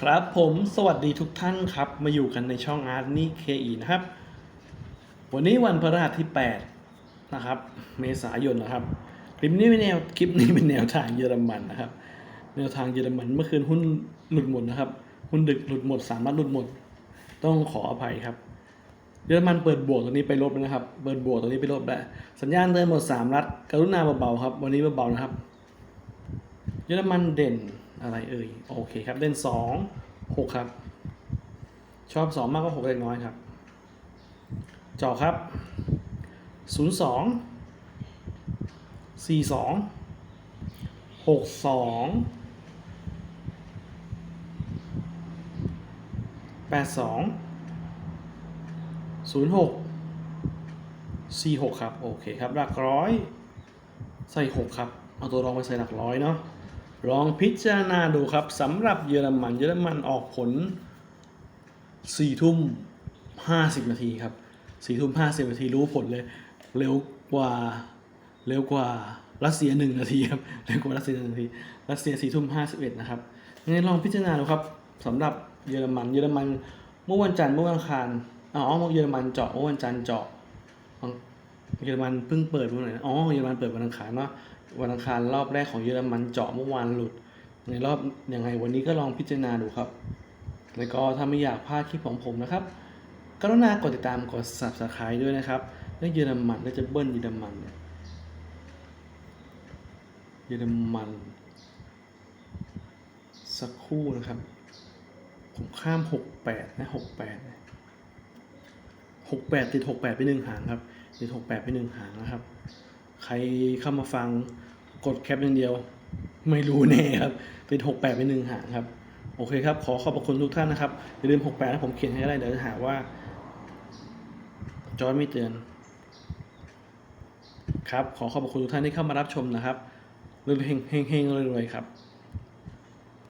ครับผมสวัสดีทุกท่านครับ มาอยู่กันในช่องอาร์ตนี่เคอีนะครับ วันนี้วันพฤหัสที่8นะครับเมษายนนะครับ คลิปนี้เป็นแนวคลิปนี้เป็นแนวทางเยอรมันนะครับ แนวทางเยอรมันเมื่อคืนหุ้นหลุดหมดนะครับ หุ้นดึกหลุดหมดสามนัดหลุดหมด ต้องขออภัยครับ เยอรมันเปิดบวกตัวนี้ไปลบนะครับ เปิดบวกตัวนี้ไปลบแล้วสัญญาณเดินหมดสามรัดกรุณาเบาๆครับ วันนี้เบาๆนะครับ เยอรมันเด่น อะไรเอ่ย โอเคครับเด่นสองหกครับ ชอบสองมากกว่าหกเล็กน้อยครับเจาะครับศูนย์สองสี่สองหกสองแปดสองศูนย์หกสี่หกครับ โอเคครับ หลักร้อย ใส่หกครับ เอาตัวรองไปใส่หลักร้อยเนาะ ลองพิจารณาดูครับสำหรับเยอรมัน เยอรมันออกผล4ทุ่ม50นาทีครับ4ทุ่ม50นาทีรู้ผลเลย เร็วกว่าเร็วกว่ารัสเซีย1นาทีครับเร็วกว่ารัสเซีย1นาทีรัสเซีย4ทุ่ม51นะครับยังไงลองพิจารณาดูครับสำหรับเยอรมัน เยอรมันเมื่อวันจันทร์เมื่อวันอังคารอ๋อเยอรมันเจาะเมื่อวันจันทร์เจาะ เยอรมันเพิ่งเปิดวันไหนอ๋อเยอรมันเปิดวันอังคารเนาะวันอังคารรอบแรกของเยอรมันเจาะเมื่อวานหลุด ในรอบยังไงวันนี้ก็ลองพิจารณาดูครับ แล้วก็ถ้าไม่อยากพลาดคลิปของผมนะครับกรุณากดติดตามกด subscribe ด้วยนะครับเรื่องเยอรมันแล้วจะเบิ้ลเยอรมันเนี่ยเยอรมัน สักคู่นะครับ ผมข้ามหกแปดนะหกแปดหกแปดติดหกแปดไปหนึ่งหางครับ ติดหกแปดไปหนึ่งหางนะครับ ใครเข้ามาฟังกดแคปอย่างเดียว ไม่รู้แน่ครับติดหกแปดไปหนึ่งหางครับ โอเคครับ ขอขอบพระคุณทุกท่านนะครับ อย่าลืมหกแปดนะผมเขียนให้ได้เดี๋ยวจะหาว่า จอยไม่เตือน ครับ ขอขอบพระคุณทุกท่านที่เข้ามารับชมนะครับเฮงเฮงเฮงรวยๆครับ